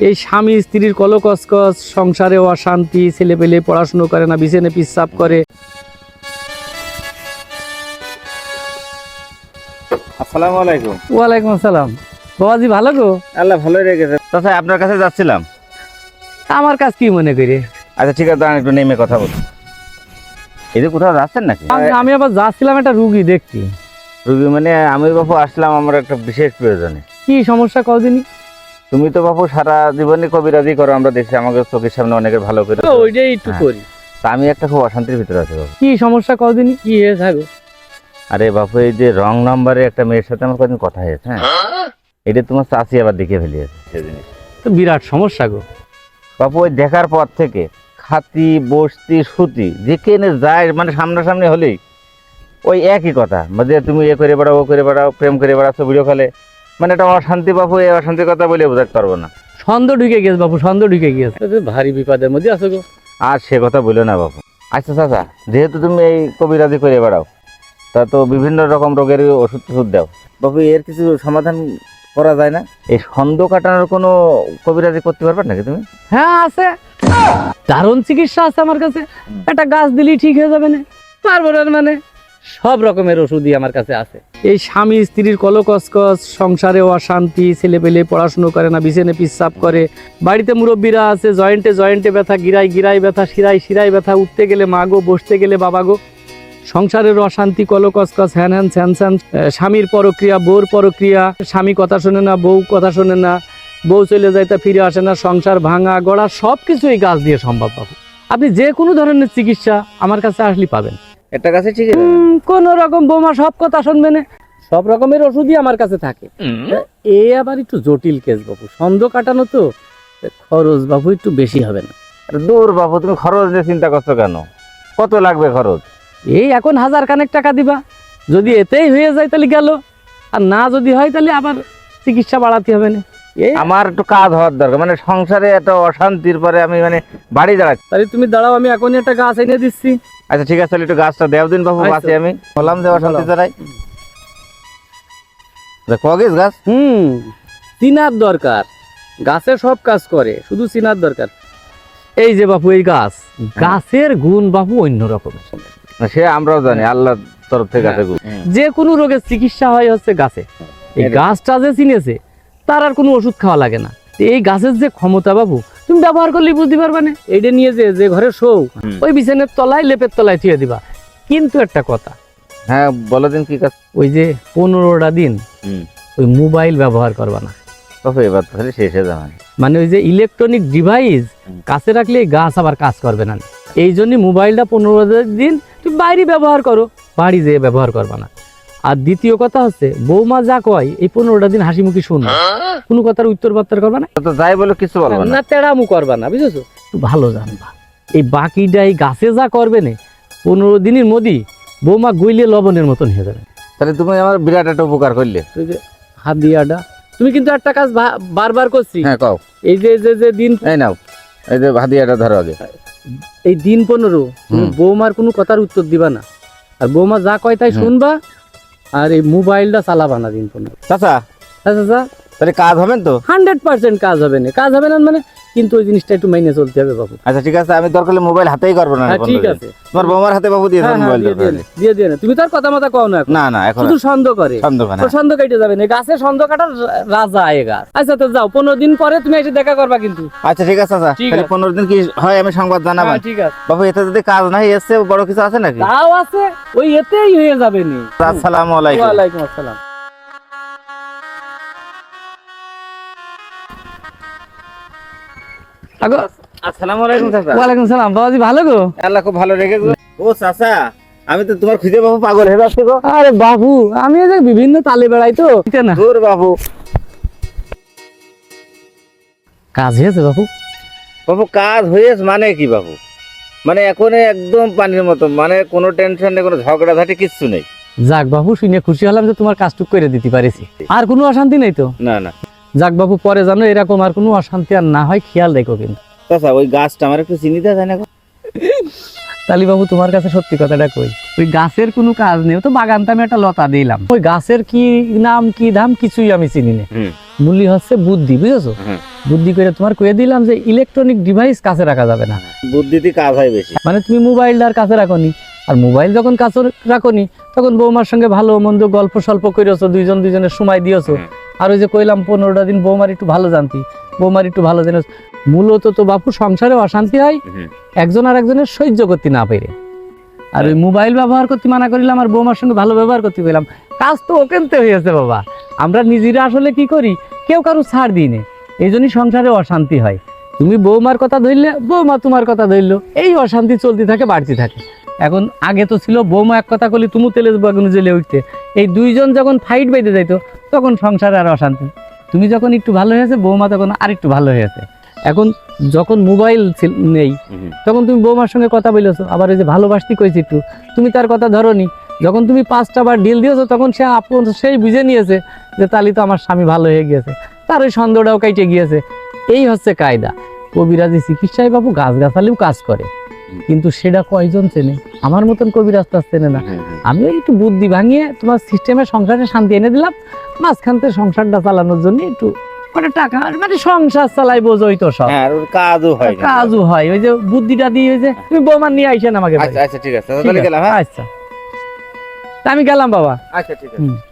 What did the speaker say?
এই স্বামী স্ত্রীর কলকসকস সংসারে অশান্তি ছেলে পেলে পড়াশুনো করে না বিছানে পিসাব করে। আসসালামু আলাইকুম। ওয়ালাইকুম আসসালাম। বাবাজি ভালো গো? আল্লাহ ভালোই রেখেছে তাছাড়া আপনার কাছে যাচ্ছিলাম। আমার কাজ কি মনে করে? আচ্ছা ঠিক আছে দাঁড়ান একটু নেমে কথা বলি। এই যে কোথাও যাচ্ছেন নাকি? আমি- আমি আবার যাচ্ছিলাম একটা রুগী দেখতে। রুগী মানে আমি বাপু আসলাম আমার একটা বিশেষ প্রয়োজনে। কি সমস্যা কদিনই তুমি তো বাপু সারা জীবনে কবিরাজি করো আমরা দেখছি আমাকে চোখের সামনে অনেকের ভালো করে ওইটাই একটু হ্যাঁ। করি। তা আমি একটা খুব অশান্তির ভিতরে আছি বাবু কি সমস্যা? কদিনই কি হয়ে থাকো? আরে বাপু এই যে রং নাম্বারে একটা মেয়ের সাথে আমার কদিন কথা হয়েছে হ্যাঁ? এটা তোমার চাষি আবার দেখে ফেলিয়েছে সে জিনিস। তো বিরাট সমস্যা গো। বাপু ওই দেখার পর থেকে খাতি বসতি সুতি যেখানে যায় মানে সামনাসামনি হলেই ওই একই কথা। মানে তুমি এ করে বেড়াও ও করে বেড়াও প্রেম করে বেড়াচ্ছ ভিডিও খালে। মানে এটা অশান্তি বাপু এই অশান্তির কথা বলে বোঝাতে পারব না। সন্দেহ ঢুকে গেছে বাবু সন্দেহ ঢুকে গেছে। ভারী বিপদের মধ্যে আছো গো। আর সে কথা বলো না বাপু। আচ্ছা চাচা যেহেতু তুমি এই কবিরাজি করে বেড়াও তা তো বিভিন্ন রকম রোগের ওষুধ টষুধ দাও। বাপু এর কিছু সমাধান করা যায় না? এই সন্দেহ কাটানোর কোনো কবিরাজি করতে পারবে নাকি তুমি? হ্যাঁ আছে। দারুণ চিকিৎসা আছে আমার কাছে। একটা গাছ দিলেই ঠিক হয়ে যাবে না। পারব না মানে। সব রকমের ওষুধই আমার কাছে আছে। এই স্বামী স্ত্রীর কলকসকস, সংসারে অশান্তি ছেলে পেলে পড়াশুনো করে না বিছানে পিসাব করে। বাড়িতে মুরব্বীরা আছে, জয়েন্টে জয়েন্টে ব্যথা গিরাই গিরাই ব্যথা শিরাই শিরাই ব্যথা, উঠতে গেলে মা গো, বসতে গেলে বাবা গো। সংসারের অশান্তি, কলকসকস, হ্যান হ্যান, স্যান স্যান স্বামীর পরক্রিয়া, বউর পরক্রিয়া, স্বামী কথা শোনে না, বউ কথা শোনে না, বউ চলে যায় তা ফিরে আসে না, সংসার ভাঙা গড়া সব কিছু এই গাছ দিয়ে সম্ভব পাবো আপনি যে কোনো ধরনের চিকিৎসা আমার কাছে আসলে পাবেন। একটা কাছে ঠিক আছে? কোন রকম বৌমা সব কথা শুনবে না। সব রকমের ওষুধই আমার কাছে থাকে। এ আবার একটু জটিল কেস বাবু সন্দেহ কাটানো তো খরচ বাবু একটু বেশি হবে না। আরে দূর বাবু তুমি খরচ নিয়ে চিন্তা করছ কেন? কত লাগবে খরচ? এই এখন হাজার খানেক টাকা দিবা। যদি এতেই হয়ে যায় তাহলে গেল। আর না যদি হয় তাহলে আবার চিকিৎসা বাড়াতে হবে না। আমার একটু কাজ হওয়ার দরকার মানে সংসারে এত অশান্তির পরে আমি মানে বাড়ি দাঁড়াচ্ছি। তাহলে তুমি দাঁড়াও আমি এখনই একটা গাছ এনে দিচ্ছি। আচ্ছা ঠিক আছে একটু গাছটা দেও দিন বাবু আচ্ছা। আমি। বললাম যে অশান্তি ছাড়াই কগেস গাছ হুম চিনার দরকার। গাছে সব কাজ করে শুধু চিনার দরকার। এই যে বাপু এই গাছ। গাছের গুণ বাপু অন্য রকমের। সে আমরাও জানি আল্লাহর তরফ থেকে আছে গো। যে কোনো রোগের চিকিৎসা হয় হচ্ছে গাছে। এই গাছটা যে চিনেছে তার আর কোনো ওষুধ খাওয়া লাগে না। এই গাছের যে ক্ষমতা বাবু তুমি ব্যবহার করলে বুঝতে পারবে না। এইটা নিয়ে যে যে ঘরে শোও ওই বিছানের তলায় লেপের তলায় থুয়ে দিবা। কিন্তু একটা কথা হ্যাঁ বলো দিন কি কাজ? ওই যে পনেরোটা দিন ওই মোবাইল ব্যবহার করবা না। এবার তো খালি শেষ হয়ে যাবে। মানে ওই যে ইলেকট্রনিক ডিভাইস কাছে রাখলে গাছ আবার কাজ করবে না। এই জন্য মোবাইলটা পনেরো দিন তুমি বাইরে ব্যবহার করো বাড়ি যেয়ে ব্যবহার করবা না। আর দ্বিতীয় কথা হচ্ছে বৌমা যা কয় এই পনেরোটা দিন হাসি মুখি শুনবে কোনো কথার উত্তর বার্তার করবা না? যাই বলো কিছু বলব না। তেড়ামু করবা না বুঝেছ? একটু ভালো জানবা। এই বাকিটা এই গাছে যা করবে না পনেরো দিনের মধ্যেই বৌমা গইলে লবণের মতন হয়ে যাবে। তাহলে তুমি আমার বিরাট একটা উপকার করলে। হাত দিয়াটা তুমি কিন্তু একটা কাজ বারবার করছি। হ্যাঁ কও। এই যে যে যে দিন এই নাও। এই যে ভাদিয়াটা ধরো আগে। এই দিন পনেরো তুমি বৌমার কোনো কথার উত্তর দিবা না। আর বৌমা যা কয় তাই শুনবা আর এই মোবাইলটা চালাবা না দিন চাচা? আচ্ছা তাহলে কাজ হবেন তো? হান্ড্রেড পার্সেন্ট কাজ হবে না। কাজ হবে না মানে কিন্তু ওই জিনিসটা একটু মাইনে চলতে হবে বাবু। আচ্ছা ঠিক আছে আমি দরকার হলে মোবাইল হাতেই করব না হ্যাঁ ঠিক আছে। তোমার বৌমার হাতে বাবু দিয়ে হ্যাঁ, হ্যাঁ, মোবাইল দিয়ে দিয়ে। তুমি তার কথা মতো কও না না না এখন শুধু সন্দেহ করে। সন্দেহ কেটে যাবে না। গাছে সন্দেহ কাটার রাজা গাছ। আচ্ছা তো যাও পনেরো দিন পরে তুমি এসে দেখা করবা কিন্তু। আচ্ছা ঠিক আছে চাচা তাহলে। পনেরো দিন কি হয় আমি সংবাদ জানাব? হ্যাঁ, ঠিক আছে। বাবু এতে যদি কাজ নাই এসছে বড় কিছু আছে নাকি? তাও আছে ওই এতেই হয়ে যাবে নি। আসসালামু আলাইকুম। ওয়ালাইকুম আসসালাম। আগো। আসসালামু আলাইকুম চাচা। ওয়ালাইকুম সালাম বাবাজি ভালো গো? আল্লাহ খুব ভালো রেখে ও চাচা আমি তো তোমার খুঁজে বাবু পাগল হয়ে যাচ্ছি গো। আরে বাবু আমি এই যে বিভিন্ন তালে বেড়াই তো। না দূর বাবু। কাজ হয়েছে বাবু? বাবু কাজ হয়েছে মানে কি বাবু? মানে এখন একদম পানির মতো মানে কোনো টেনশন নেই কোনো ঝগড়াঝাটি কিচ্ছু নেই। যাক বাবু শুনে খুশি হলাম যে তোমার কাজটুক করে দিতে পারেছি। আর কোনো অশান্তি নেই তো? না না। যাক বাবু পরে জানো এরকম আর কোনো অশান্তি আর না হয় খেয়াল রেখো কিন্তু। চাচা ওই গাছটা আমার একটু চিনিতে যায় না? তালি বাবু তোমার কাছে সত্যি কথাটা কই? ওই গাছের কোনো কাজ নেই তো বাগানটা আমি একটা লতা দিলাম। ওই গাছের কি নাম কি দাম কিছুই আমি চিনি না। মূল্য হচ্ছে বুদ্ধি বুঝেছ? বুদ্ধি করে তোমার কয়ে দিলাম যে ইলেকট্রনিক ডিভাইস কাছে রাখা যাবে না। বুদ্ধিতে কাজ হয় বেশি। মানে তুমি মোবাইলটা আর কাছে রাখনি। আর মোবাইল যখন কাছে রাখনি তখন বৌমার সঙ্গে ভালো মন্দ গল্প সল্প করেছ দুইজন দুইজনের সময় দিয়েছ। আর ওই যে কইলাম পনেরোটা দিন বৌমার একটু ভালো জানতি। বৌমার একটু ভালো জানো মূলত তো বাপু সংসারে অশান্তি হয় একজন আর একজনের সহ্য করতে না পেরে আর ওই মোবাইল ব্যবহার করতে মানা করিলাম আর বৌমার সঙ্গে ভালো ব্যবহার করতে পেলাম কাজ তো ওকেনতে হয়েছে বাবা। আমরা নিজেরা আসলে কি করি কেউ কারও ছাড় দিই নে। এই জন্যই সংসারে অশান্তি হয়। তুমি বৌমার কথা ধরলে বৌমা তোমার কথা ধরলো। এই অশান্তি চলতে থাকে বাড়তে থাকে। এখন আগে তো ছিল বৌমা এক কথা করলে তুমি তেলে বাগুনে জ্বলে উঠতে এই দুইজন যখন ফাইট বেঁধে যাইতো তখন সংসারে আর অশান্তি তুমি যখন একটু ভালো হয়েছে বৌমা তখন আর একটু ভালো হয়েছে। এখন যখন মোবাইল নেই তখন তুমি বৌমার সঙ্গে কথা বলেছ আবার ওই যে ভালোবাসতে কইছি একটু তুমি তার কথা ধরনি। যখন তুমি পাঁচটা বার ডিল দিয়েছ তখন সে আপন সেই বুঝে নিয়েছে যে তালি তো আমার স্বামী ভালো হয়ে গিয়েছে। তার ওই সন্দেহটাও কাইটে গিয়েছে। এই হচ্ছে কায়দা। কবিরাজি চিকিৎসায় বাবু গাছ গাছালিও কাজ করে। কিন্তু সেটা কয়জন চেনে? আমার মতন কবিরাজ তার চেনে না। হুম, হুম। আমি একটু বুদ্ধি ভাঙিয়ে তোমার সিস্টেমে সংসারে শান্তি এনে দিলাম। মাঝখান থেকে সংসারটা চালানোর জন্য একটু কটা টাকা মানে সংসার চালাই বোঝোই তো সব। হ্যাঁ কাজও হয় কাজও হয়। ওই যে বুদ্ধিটা দিয়ে ওই যে তুমি বৌমার নিয়ে আইসেন আমাকে আচ্ছা আচ্ছা ঠিক আছে। তাহলে গেলাম হ্যাঁ? আচ্ছা। তা আমি গেলাম বাবা। আচ্ছা ঠিক আছে।